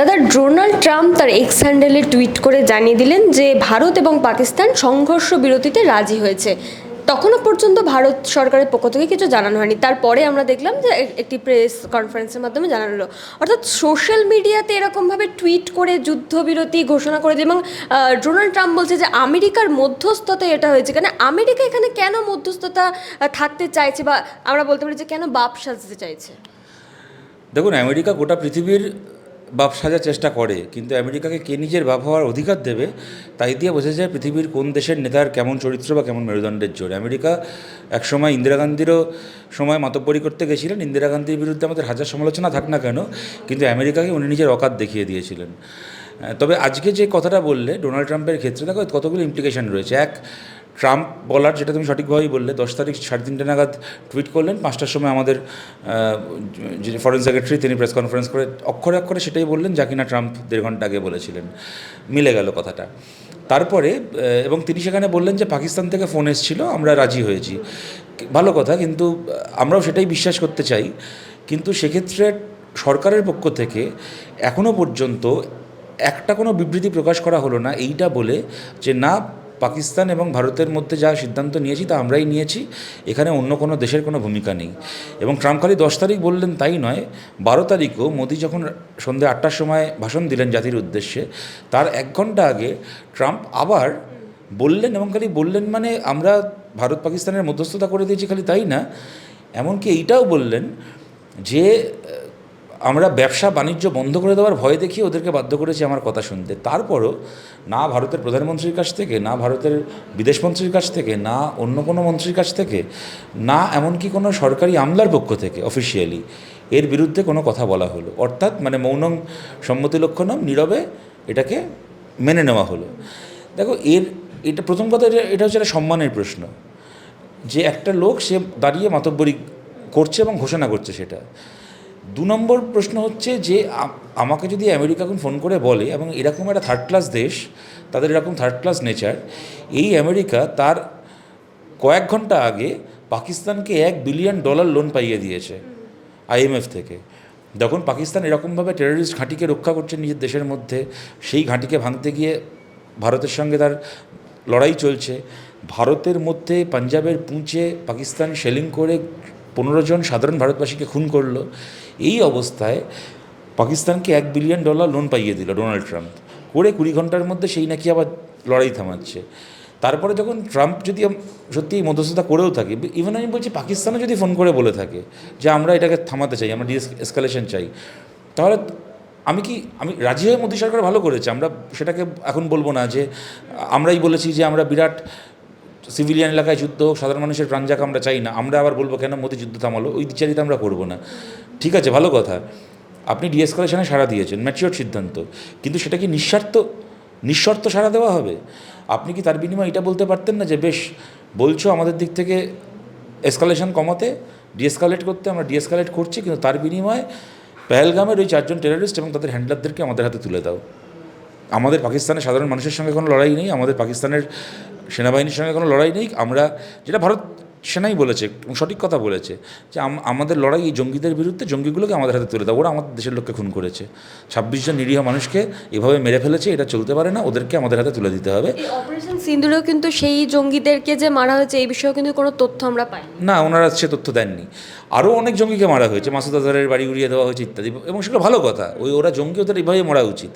দাদা, Donald Trump তার X হ্যান্ডেলে টুইট করে জানিয়ে দিলেন যে ভারত এবং পাকিস্তান সংঘর্ষ বিরতিতে রাজি হয়েছে। তখনও পর্যন্ত ভারত সরকারের পক্ষ থেকে কিছু জানানো হয়নি। তারপরে আমরা দেখলাম যে একটি প্রেস কনফারেন্সের মাধ্যমে জানানো হলো। অর্থাৎ সোশ্যাল মিডিয়াতে এরকমভাবে টুইট করে যুদ্ধবিরতি ঘোষণা করে দিয়ে এবং ডোনাল্ড ট্রাম্প বলছে যে আমেরিকার মধ্যস্থতায় এটা হয়েছে। কেন আমেরিকা এখানে কেন মধ্যস্থতা থাকতে চাইছে বা আমরা বলতে পারি যে কেন বাপ সাজতে চাইছে? দেখুন, আমেরিকা গোটা পৃথিবীর বাপ সাজার চেষ্টা করে, কিন্তু আমেরিকাকে কে নিজের বাপ হওয়ার অধিকার দেবে, তাই দিয়ে বোঝা যায় পৃথিবীর কোন দেশের নেতার কেমন চরিত্র বা কেমন মেরুদণ্ডের জোর। আমেরিকা একসময় ইন্দিরা গান্ধীরও সময় মাতব্বরি করতে গেছিলেন, ইন্দিরা গান্ধীর বিরুদ্ধে আমাদের হাজার সমালোচনা থাক না কেন, কিন্তু আমেরিকাকে উনি নিজের অকাত দেখিয়ে দিয়েছিলেন। তবে আজকে যে কথাটা বললে ডোনাল্ড ট্রাম্পের ক্ষেত্রে দেখো কতগুলো ইমপ্লিকেশন রয়েছে। এক ট্রাম্প বলার যেটা তুমি সঠিকভাবেই বললে, দশ তারিখ সাড়ে তিনটে নাগাদ টুইট করলেন, পাঁচটার সময় আমাদের যে ফরেন সেক্রেটারি তিনি প্রেস কনফারেন্স করে অক্ষরে অক্ষরে সেটাই বললেন, যা কিনা ট্রাম্প দেড় ঘণ্টা আগে বলেছিলেন। মিলে গেল কথাটা। তারপরে এবং তিনি সেখানে বললেন যে পাকিস্তান থেকে ফোন এসেছিল, আমরা রাজি হয়েছি। ভালো কথা, কিন্তু আমরাও সেটাই বিশ্বাস করতে চাই। কিন্তু সেক্ষেত্রে সরকারের পক্ষ থেকে এখনও পর্যন্ত একটা কোনো বিবৃতি প্রকাশ করা হলো না, এইটা বলে যে না পাকিস্তান এবং ভারতের মধ্যে যা সিদ্ধান্ত নিয়েছি তা আমরাই নিয়েছি, এখানে অন্য কোনো দেশের কোনো ভূমিকা নেই। এবং ট্রাম্প খালি দশ তারিখ বললেন তাই নয়, বারো তারিখও মোদি যখন সন্ধ্যে আটটার সময় ভাষণ দিলেন জাতির উদ্দেশ্যে, তার এক ঘণ্টা আগে ট্রাম্প আবার বললেন এবং খালি বললেন মানে আমরা ভারত পাকিস্তানের মধ্যস্থতা করে দিয়েছি খালি তাই না? এমনকি এইটাও বললেন যে আমরা ব্যবসা বাণিজ্য বন্ধ করে দেওয়ার ভয় দেখিয়ে ওদেরকে বাধ্য করেছি আমার কথা শুনতে। তারপরও না ভারতের প্রধানমন্ত্রীর কাছ থেকে, না ভারতের বিদেশমন্ত্রীর কাছ থেকে, না অন্য কোনো মন্ত্রীর কাছ থেকে, না এমনকি কোনো সরকারি আমলার পক্ষ থেকে অফিসিয়ালি এর বিরুদ্ধে কোনো কথা বলা হলো। অর্থাৎ মানে মৌনম সম্মতি লক্ষণম নীরবে এটাকে মেনে নেওয়া হলো। দেখো, এর এটা প্রথম কথা এটা- এটা হচ্ছে একটা সম্মানের প্রশ্ন। যে একটা লোক সে দাঁড়িয়ে মাতব্বরি করছে এবং ঘোষণা করছে সেটা। দু নম্বর প্রশ্ন হচ্ছে যে আমাকে যদি আমেরিকা এখন ফোন করে বলে, এবং এরকম একটা থার্ড ক্লাস দেশ, তাদের এরকম থার্ড ক্লাস নেচার এই আমেরিকা তার কয়েক ঘণ্টা আগে পাকিস্তানকে এক বিলিয়ন ডলার লোন পাইয়ে দিয়েছে আইএমএফ থেকে। যখন পাকিস্তান এরকমভাবে টেররিস্ট ঘাঁটিকে রক্ষা করছে নিজের দেশের মধ্যে, সেই ঘাঁটিকে ভাঙতে গিয়ে ভারতের সঙ্গে তার লড়াই চলছে। ভারতের মধ্যে পাঞ্জাবের পুঁচে পাকিস্তান শেলিং করে পনেরো জন সাধারণ ভারতবাসীকে খুন করল। এই অবস্থায় পাকিস্তানকে এক বিলিয়ন ডলার লোন পাইয়ে দিল ডোনাল্ড ট্রাম্প। করে কুড়ি ঘণ্টার মধ্যে সেই নাকি আবার লড়াই থামাচ্ছে। তারপরে যখন ট্রাম্প যদি সত্যি মধ্যস্থতা করেও থাকে ইভেন আমি বলছি পাকিস্তানও যদি ফোন করে বলে থাকে যে আমরা এটাকে থামাতে চাই, আমরা ডিএস এসকালেশন চাই, তাহলে আমি কি আমি রাজি হয়ে মোদী সরকার ভালো করেছে? আমরা সেটাকে এখন বলব না যে আমরাই বলেছি যে আমরা বিরাট সিভিলিয়ান এলাকায় যুদ্ধ হোক সাধারণ মানুষের প্রাণ যাক আমরা চাই না, আমরা আবার বলব কেন মোদী যুদ্ধ থামালো? ওই বিচারিতা আমরা করব না। ঠিক আছে, ভালো কথা। আপনি ডিএসকালেশনে সাড়া দিয়েছেন, ম্যাচিওর সিদ্ধান্ত। কিন্তু সেটা কি নিঃস্বার্থ নিঃশর্ত সাড়া দেওয়া হবে? আপনি কি তার বিনিময়ে এটা বলতে পারতেন না যে, বেশ, বলছো আমাদের দিক থেকে এসকালেশন কমাতে ডিএসকালেট করতে, আমরা ডিএসকালেট করছি, কিন্তু তার বিনিময়ে পেহেলগামের ওই চারজন টেররিস্ট এবং তাদের হ্যান্ডলারদেরকে আমাদের হাতে তুলে দাও। আমাদের পাকিস্তানের সাধারণ মানুষের সঙ্গে কোনো লড়াই নেই, আমাদের পাকিস্তানের সেনাবাহিনীর সঙ্গে কোনো লড়াই নেই। আমরা যেটা ভারত সেনাই বলেছে এবং সঠিক কথা বলেছে যে আম- আমাদের লড়াই এই জঙ্গিদের বিরুদ্ধে জঙ্গিগুলোকে আমাদের হাতে তুলে দাও। ওরা আমাদের দেশের লোককে খুন করেছে। ছাব্বিশ জন নিরীহ মানুষকে এভাবে মেরে ফেলেছে এটা চলতে পারে না। ওদেরকে আমাদের হাতে তুলে দিতে হবে। অপারেশন সিন্দুরেও কিন্তু সেই জঙ্গিদেরকে যে মারা হয়েছে এই বিষয়েও কিন্তু কোনো তথ্য আমরা পাই না ওনারা সে তথ্য দেননি। আরও অনেক জঙ্গিকে মারা হয়েছে। মাসুদ আজহারের বাড়ি উড়িয়ে দেওয়া হয়েছে ইত্যাদি এবং সেগুলো ভালো কথা। ওই ওরা জঙ্গি ওদের এইভাবে মরা উচিত।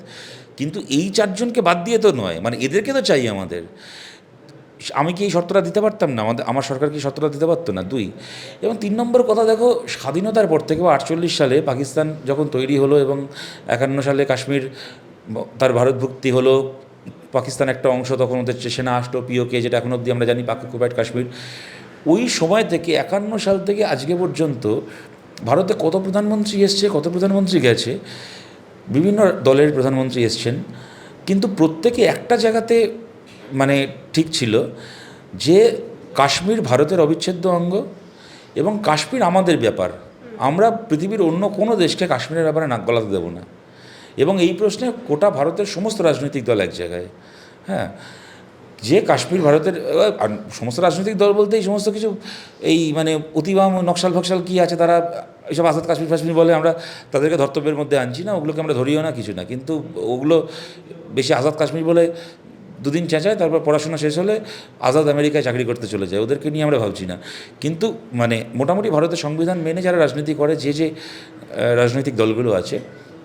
কিন্তু এই চারজনকে বাদ দিয়ে তো নয়। মানে এদেরকে তো চাই আমাদের। আমি কি এই শর্তটা দিতে পারতাম না? আমাদের, আমার সরকার কি শর্তটা দিতে পারতো না? দুই, এবং তিন নম্বর কথা দেখো, স্বাধীনতার পর থেকে বা আটচল্লিশ সালে পাকিস্তান যখন তৈরি হলো এবং একান্ন সালে কাশ্মীর তার ভারতভুক্তি হলো, পাকিস্তান একটা অংশ তখন ওদের সেনা আসলো, পিওকে, যেটা এখন অবধি আমরা জানি, পাক কাশ্মীর। ওই সময় থেকে, একান্ন সাল থেকে আজকে পর্যন্ত ভারতে কত প্রধানমন্ত্রী এসছে, কত প্রধানমন্ত্রী গেছে, বিভিন্ন দলের প্রধানমন্ত্রী এসছেন, কিন্তু প্রত্যেকে একটা জায়গাতে মানে ঠিক ছিল যে কাশ্মীর ভারতের অবিচ্ছেদ্য অঙ্গ এবং কাশ্মীর আমাদের ব্যাপার। আমরা পৃথিবীর অন্য কোনো দেশকে কাশ্মীরের ব্যাপারে নাক গলাতে দেবো না। এবং এই প্রশ্নে গোটা ভারতের সমস্ত রাজনৈতিক দল এক জায়গায়। হ্যাঁ যে কাশ্মীর ভারতের সমস্ত রাজনৈতিক দল বলতে এই সমস্ত কিছু, এই মানে অতিবাম, নকশাল ফকশাল কী আছে তারা এইসব আজাদ কাশ্মীর ফাশ্মীর বলে আমরা তাদেরকে ধর্তব্যের মধ্যে আনছি না, ওগুলোকে আমরা ধরিও না কিছু না। কিন্তু ওগুলো বেশি আজাদ কাশ্মীর বলে দুদিন চেঁচায়, তারপর পড়াশোনা শেষ হলে আজাদ আমেরিকায় চাকরি করতে চলে যায়। ওদেরকে নিয়ে আমরা ভাবছি না। কিন্তু মানে মোটামুটি ভারতের সংবিধান মেনে যারা রাজনীতি করে, যে যে রাজনৈতিক দলগুলো আছে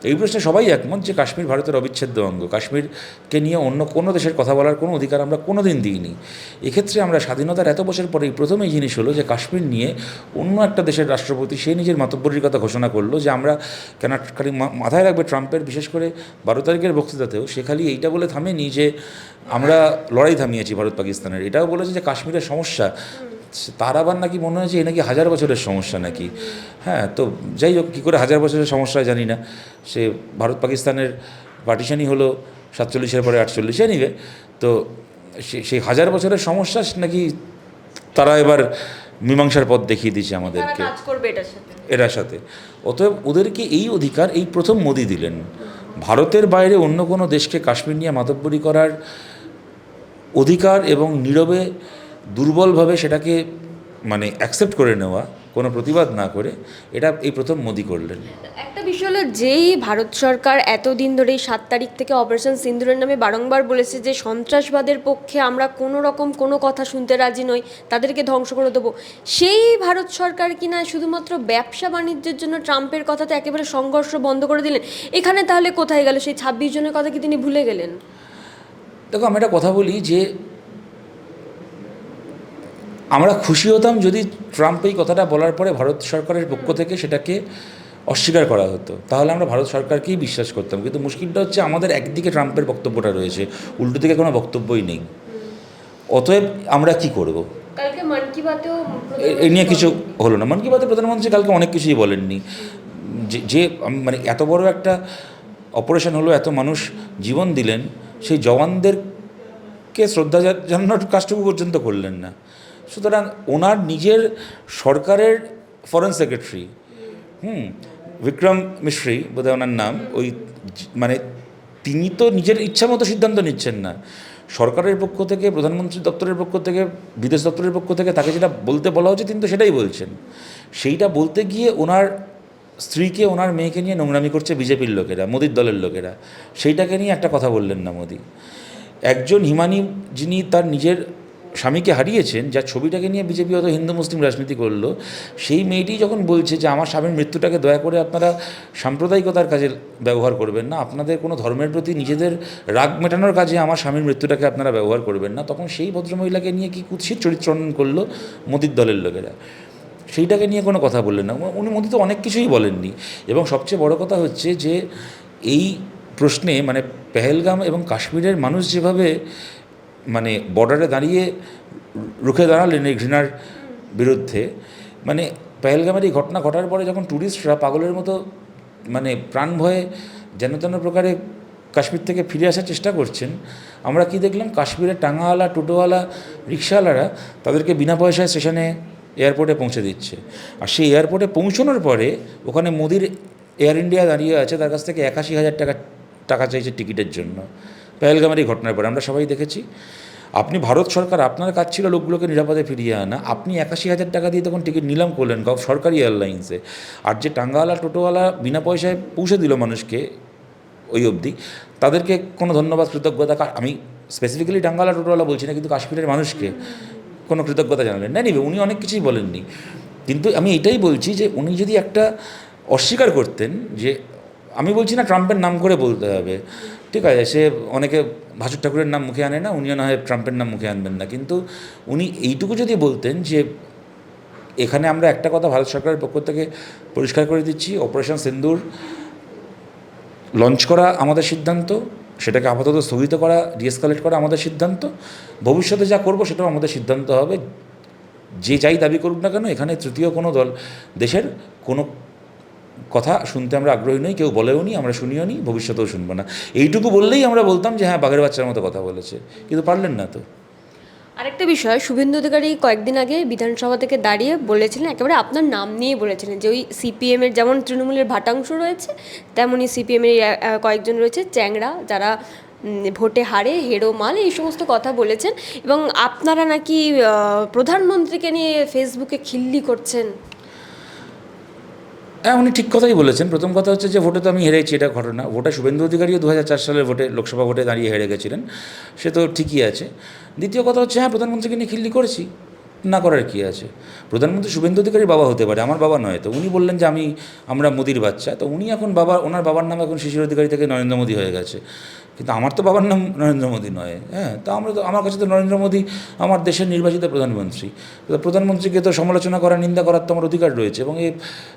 এই প্রশ্নে সবাই একমত যে কাশ্মীর ভারতের অবিচ্ছেদ্য অঙ্গ। কাশ্মীরকে নিয়ে অন্য কোনো দেশের কথা বলার কোনো অধিকার আমরা কোনো দিন দিইনি। এক্ষেত্রে আমরা স্বাধীনতার এত বছর পরেই প্রথম এই জিনিস হলো যে কাশ্মীর নিয়ে অন্য একটা দেশের রাষ্ট্রপতি সে নিজের মাতব্বরির কথা ঘোষণা করল যে আমরা কেন খালি মাথায় রাখবে ট্রাম্পের, বিশেষ করে বারো তারিখের বক্তৃতাতেও সে খালি এইটা বলে থামেনি যে আমরা লড়াই থামিয়েছি ভারত পাকিস্তানের এটাও বলেছে যে কাশ্মীরের সমস্যা তার আবার নাকি মনে হয়েছে এ নাকি হাজার বছরের সমস্যা নাকি? হ্যাঁ তো যাই হোক কী করে হাজার বছরের সমস্যা জানি না। সে ভারত পাকিস্তানের পার্টিশনই হলো সাতচল্লিশের পরে আটচল্লিশে। নিবে তো সে- সেই হাজার বছরের সমস্যা নাকি তারা এবার মীমাংসার পথ দেখিয়ে দিয়েছে আমাদেরকে। এটার সাথে। সাথে। অতএব ওদেরকে এই অধিকার এই প্রথম মোদি দিলেন। ভারতের বাইরে অন্য কোনো দেশকে কাশ্মীর নিয়ে মাতব্বরি করার অধিকার এবং নীরবে দুর্বলভাবে সেটাকে মানে অ্যাকসেপ্ট করে নেওয়া কোনো প্রতিবাদ না করে এটা এই প্রথম মোদি করলেন। একটা বিষয় হলো যেই ভারত সরকার এতদিন ধরে এই সাত তারিখ থেকে অপারেশন সিন্দুরের নামে বারংবার বলেছে যে সন্ত্রাসবাদের পক্ষে আমরা কোনো রকম কোনো কথা শুনতে রাজি নই তাদেরকে ধ্বংস করে দেবো। সেই ভারত সরকার কি না শুধুমাত্র ব্যবসা বাণিজ্যের জন্য ট্রাম্পের কথাতে একেবারে সংঘর্ষ বন্ধ করে দিলেন? এখানে তাহলে কোথায় গেল? সেই ছাব্বিশ জনের কথা কি তিনি ভুলে গেলেন? দেখো আমি একটা কথা বলি যে আমরা খুশি হতাম যদি ট্রাম্প এই কথাটা বলার পরে ভারত সরকারের পক্ষ থেকে সেটাকে অস্বীকার করা হতো। তাহলে আমরা ভারত সরকারকেই বিশ্বাস করতাম। কিন্তু মুশকিলটা হচ্ছে আমাদের একদিকে ট্রাম্পের বক্তব্যটা রয়েছে উল্টো দিকে কোনো বক্তব্যই নেই। অতএব আমরা কি করব? এ- এই নিয়ে কিছু হলো না। মন কি বাতে প্রধানমন্ত্রী কালকে অনেক কিছুই বলেননি। যে যে মানে এত বড় একটা অপারেশন হলো এত মানুষ জীবন দিলেন সেই জওয়ানদেরকে শ্রদ্ধা জানানোর কাজটুকু পর্যন্ত করলেন না। সুতরাং ওনার নিজের সরকারের ফরেন সেক্রেটারি হুম বিক্রম মিশ্রি বোধহয় ওনার নাম, ওই মানে তিনি তো নিজের ইচ্ছা মতো সিদ্ধান্ত নিচ্ছেন না। সরকারের পক্ষ থেকে, প্রধানমন্ত্রী দপ্তরের পক্ষ থেকে, বিদেশ দপ্তরের পক্ষ থেকে তাকে যেটা বলতে বলা হচ্ছে তিনি তো সেটাই বলছেন। সেইটা বলতে গিয়ে ওনার স্ত্রীকে, ওনার মেয়েকে নিয়ে নোংরামি করছে বিজেপির লোকেরা, মোদির দলের লোকেরা। সেইটাকে নিয়ে একটা কথা বললেন না মোদি। একজন হিমানি যিনি তার নিজের স্বামীকে হারিয়েছেন যার ছবিটাকে নিয়ে বিজেপি অত হিন্দু মুসলিম রাজনীতি করল, সেই মেয়েটি যখন বলছে যে আমার স্বামীর মৃত্যুটাকে দয়া করে আপনারা সাম্প্রদায়িকতার কাজে ব্যবহার করবেন না, আপনাদের কোনো ধর্মের প্রতি নিজেদের রাগ মেটানোর কাজে আমার স্বামীর মৃত্যুটাকে আপনারা ব্যবহার করবেন না, তখন সেই ভদ্রমহিলাকে নিয়ে কি কুৎসিত চরিত্রনন করল মোদির দলের লোকেরা? সেইটাকে নিয়ে কোনো কথা বললেন না, উনি মোদি তো অনেক কিছুই বলেননি। এবং সবচেয়ে বড় কথা হচ্ছে যে এই প্রশ্নে মানে পেহেলগাম এবং কাশ্মীরের মানুষ যেভাবে মানে বর্ডারে দাঁড়িয়ে রুখে দাঁড়ালেন এই ঘৃণার বিরুদ্ধে মানে পেহেলগামের এই ঘটনা ঘটার পরে যখন ট্যুরিস্টরা পাগলের মতো মানে প্রাণ ভয়ে যেন তেন প্রকারে কাশ্মীর থেকে ফিরে আসার চেষ্টা করছেন, আমরা কি দেখলাম? কাশ্মীরের টাঙাওয়ালা টোটোওয়ালা, রিক্সাওয়ালারা তাদেরকে বিনা পয়সায় স্টেশনে, এয়ারপোর্টে পৌঁছে দিচ্ছে। আর সেই এয়ারপোর্টে পৌঁছানোর পরে ওখানে মোদির এয়ার ইন্ডিয়া দাঁড়িয়ে আছে, তার কাছ থেকে একাশি হাজার টাকা টাকা চাইছে টিকিটের জন্য। পেহেলগামের এই ঘটনার পরে আমরা সবাই দেখেছি। আপনি ভারত সরকার, আপনার কাজ ছিল লোকগুলোকে নিরাপদে ফিরিয়ে আনা। আপনি একাশি হাজার টাকা দিয়ে তখন টিকিট নিলাম করলেন সরকারি এয়ারলাইন্সে। আর যে টাঙ্গাওয়ালা, টোটোওয়ালা বিনা পয়সায় পৌঁছে দিল মানুষকে ওই অবধি, তাদেরকে কোনো ধন্যবাদ, কৃতজ্ঞতা আমি স্পেসিফিক্যালি টাঙ্গালা টোটোওয়ালা বলছি না, কিন্তু কাশ্মীরের মানুষকে কোনো কৃতজ্ঞতা জানালেন। না নিবে উনি অনেক কিছুই বলেননি। কিন্তু আমি এটাই বলছি যে উনি যদি একটা অস্বীকার করতেন যে, আমি বলছি না ট্রাম্পের নাম করে বলতে হবে ঠিক আছে, সে অনেকে ভাসুর ঠাকুরের নাম মুখে আনে না, উনিও না হয় ট্রাম্পের নাম মুখে আনবেন না। কিন্তু উনি এইটুকু যদি বলতেন যে এখানে আমরা একটা কথা ভারত সরকারের পক্ষ থেকে পরিষ্কার করে দিচ্ছি, অপারেশন সিন্দুর লঞ্চ করা আমাদের সিদ্ধান্ত, সেটাকে আপাতত স্থগিত করা ডিএসকালেট করা আমাদের সিদ্ধান্ত, ভবিষ্যতে যা করব সেটাও আমাদের সিদ্ধান্ত হবে। যে যাই দাবি করুক না কেন, এখানে তৃতীয় কোনো দল, দেশের কোনো কথা শুনতে আমরা আগ্রহী নই, কেউ বলেও নি, আমরা শুনিও নি, ভবিষ্যতেও শুনব না। এইটুকু বললেই আমরা বলতাম যে হ্যাঁ বাঘের বাচ্চার মতো কথা বলেছে, কিন্তু পারলেন না তো। আরেকটা বিষয়, শুভেন্দু অধিকারী কয়েকদিন আগে বিধানসভা থেকে দাঁড়িয়ে বলেছিলেন, একেবারে আপনার নাম নিয়ে বলেছিলেন যে ওই সিপিএম এর যেমন তৃণমূলের ভাটাংশ রয়েছে তেমনই সিপিএম এর কয়েকজন রয়েছে, চ্যাংড়া যারা ভোটে হারে, হেরো মাল, এই সমস্ত কথা বলেছেন এবং আপনারা নাকি প্রধানমন্ত্রীকে নিয়ে ফেসবুকে খিল্লি করছেন। হ্যাঁ উনি ঠিক কথাই বলেছেন। প্রথম কথা হচ্ছে যে ভোটে তো আমি হেরেছি, এটা ঘটনা। ভোটে শুভেন্দু অধিকারীও দু হাজার চার সালের ভোটে, লোকসভা ভোটে দাঁড়িয়ে হেরে গেছিলেন। সে তো ঠিকই আছে। দ্বিতীয় কথা হচ্ছে হ্যাঁ প্রধানমন্ত্রীকে নিয়ে খিল্লি করেছি। না করার কী আছে? প্রধানমন্ত্রী শুভেন্দু অধিকারী বাবা হতে পারে, আমার বাবা নয়। তো উনি বললেন যে আমি, আমরা মোদির বাচ্চা। তো উনি এখন বাবা, ওনার বাবার নাম এখন শিশির অধিকারী থেকে নরেন্দ্র মোদী হয়ে গেছে। কিন্তু আমার তো বাবার নাম নরেন্দ্র মোদী নয় হ্যাঁ? তা আমরা তো, আমার কাছে তো নরেন্দ্র মোদী আমার দেশের নির্বাচিত প্রধানমন্ত্রী। তো প্রধানমন্ত্রীকে তো সমালোচনা করা, নিন্দা করার তো আমার অধিকার রয়েছে। এবং এই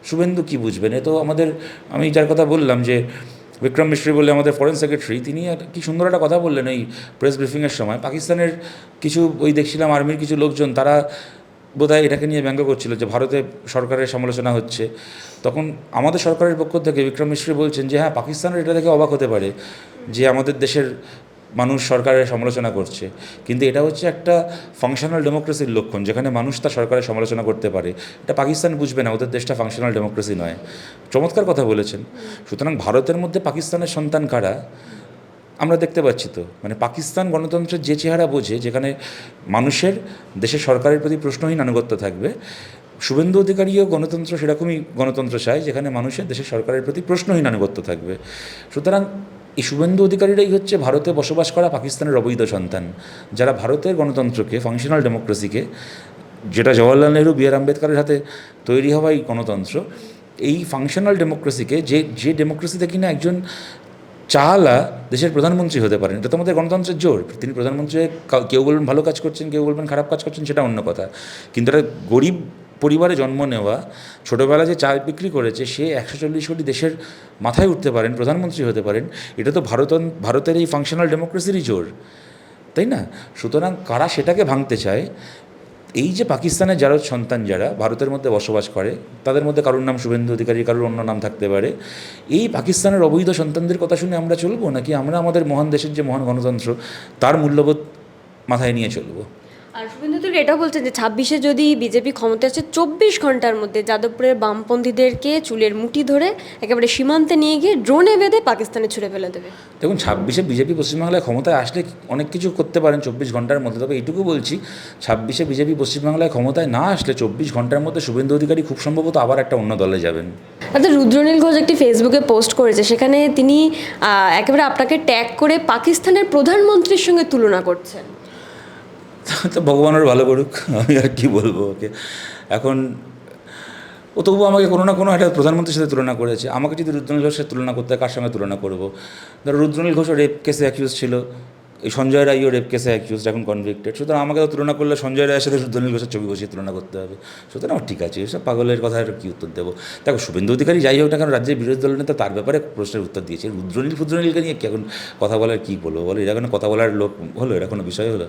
শুভেন্দু কী বুঝবেন? এ তো আমাদের, আমি যার কথা বললাম যে বিক্রম মিশ্রি বলে আমাদের ফরেন সেক্রেটারি তিনি কি সুন্দর একটা কথা বললেন এই প্রেস ব্রিফিংয়ের সময়। পাকিস্তানের কিছু, ওই দেখছিলাম আর্মির কিছু লোকজন, তারা বোধহয় এটাকে নিয়ে ব্যঙ্গ করছিল যে ভারতে সরকারের সমালোচনা হচ্ছে। তখন আমাদের সরকারের পক্ষ থেকে বিক্রম মিশ্রি বলছেন যে হ্যাঁ পাকিস্তানের এটা দেখে অবাক হতে পারে। যে আমাদের দেশের মানুষ সরকারের সমালোচনা করছে। কিন্তু এটা হচ্ছে একটা ফাংশনাল ডেমোক্রেসির লক্ষণ, যেখানে মানুষ তার সরকারের সমালোচনা করতে পারে। এটা পাকিস্তান বুঝবে না, ওদের দেশটা ফাংশনাল ডেমোক্রেসি নয়। চমৎকার কথা বলেছেন। সুতরাং ভারতের মধ্যে পাকিস্তানের সন্তান কারা? আমরা দেখতে পাচ্ছি তো। মানে পাকিস্তান গণতন্ত্রের যে চেহারা বোঝে, যেখানে মানুষের দেশের সরকারের প্রতি প্রশ্নহীন আনুগত্য থাকবে, শুভেন্দু অধিকারীও গণতন্ত্র সেরকমই গণতন্ত্র চায়, যেখানে মানুষের দেশের সরকারের প্রতি প্রশ্নহীন আনুগত্য থাকবে। সুতরাং এই শুভেন্দু অধিকারীরাই হচ্ছে ভারতে বসবাস করা পাকিস্তানের অবৈধ সন্তান, যারা ভারতের গণতন্ত্রকে ফাংশনাল ডেমোক্রেসিকে যেটা জওয়াহরলাল নেহরু, বি আর আম্বেদকরের হাতে তৈরি হওয়াই গণতন্ত্র, এই ফাংশনাল ডেমোক্রেসিকে যে যে ডেমোক্রেসিতে কিনা একজন চাহালা দেশের প্রধানমন্ত্রী হতে পারেন, এটা তো আমাদের গণতন্ত্রের জোর। তিনি প্রধানমন্ত্রী কেউ বলবেন ভালো কাজ করছেন, কেউ বলবেন খারাপ কাজ করছেন, সেটা অন্য কথা। কিন্তু একটা গরিব পরিবারে জন্ম নেওয়া ছোটোবেলা যে চা বিক্রি করেছে, সে একশো চল্লিশ কোটি দেশের মাথায় উঠতে পারেন, প্রধানমন্ত্রী হতে পারেন, এটা তো ভারত ভারতের এই ফাংশনাল ডেমোক্রেসিরই জোর, তাই না? সুতরাং কারা সেটাকে ভাঙতে চায়? এই যে পাকিস্তানের যারা সন্তান যারা, ভারতের মধ্যে বসবাস করে, তাদের মধ্যে কারোর নাম শুভেন্দু অধিকারী, কারোর অন্য নাম থাকতে পারে, এই পাকিস্তানের অবৈধ সন্তানদের কথা শুনে আমরা চলবো, নাকি আমরা আমাদের মহান দেশের যে মহান গণতন্ত্র, তার মূল্যবোধ মাথায় নিয়ে চলবো? আর শুভেন্দু অধিকারী এটাও বলছেন যে ছাব্বিশে যদি বিজেপি ক্ষমতা আসে চব্বিশ ঘণ্টার মধ্যে যাদবপুরের বামপন্থীদেরকে চুলের মুঠি ধরে একেবারে সীমান্তে নিয়ে গিয়ে ড্রোনে বেঁধে পাকিস্তানে ছুড়ে ফেলে দেবে। দেখুন ছাব্বিশে বিজেপি পশ্চিমবাংলায় ক্ষমতায় আসলে অনেক কিছু করতে পারেন চব্বিশ ঘণ্টার মধ্যে। তবে এইটুকু বলছি ছাব্বিশে বিজেপি পশ্চিমবাংলায় ক্ষমতায় না আসলে চব্বিশ ঘণ্টার মধ্যে শুভেন্দু অধিকারী খুব সম্ভবত আবার একটা অন্য দলে যাবেন। আচ্ছা রুদ্রনীল ঘোষ একটি ফেসবুকে পোস্ট করেছে সেখানে তিনি একেবারে আপনাকে ট্যাগ করে পাকিস্তানের প্রধানমন্ত্রীর সঙ্গে তুলনা করছেন। তো ভগবান ভগবানের ভালো করুক। আমি আর কি বলব ওকে। এখন ও তবুও আমাকে কোনো না কোনো একটা প্রধানমন্ত্রীর সাথে তুলনা করেছে। আমাকে যদি রুদ্রনীল ঘোষের তুলনা করতে হয়, কার সঙ্গে তুলনা করব? ধরো রুদ্রনীল ঘোষও রেপ কেসে অ্যাকিউজ ছিল। এই সঞ্জয় রায়ও রেপ কেসে অ্যাকিউজ এখন কনভিক্টেড সুতরাং আমাকে তো তুলনা করলে সঞ্জয় রায়ের সাথে রুদ্রনীল ঘোষের ছবি বসিয়ে তুলনা করতে হবে। সুতরাং আমার ঠিক আছে এসব পাগলের কথা আর কি উত্তর দেবো? দেখো শুভেন্দু অধিকারী যাই হোক না কেন রাজ্যের বিরোধী দল নেতা তার ব্যাপারে প্রশ্নের উত্তর দিয়েছে। রুদ্রনীল ফুদ্রনীলকে নিয়ে কি এখন কথা বলার কী বলব বলো? এরা কোনো কথা বলার লোক হলো? এরা কোনো বিষয় হলো?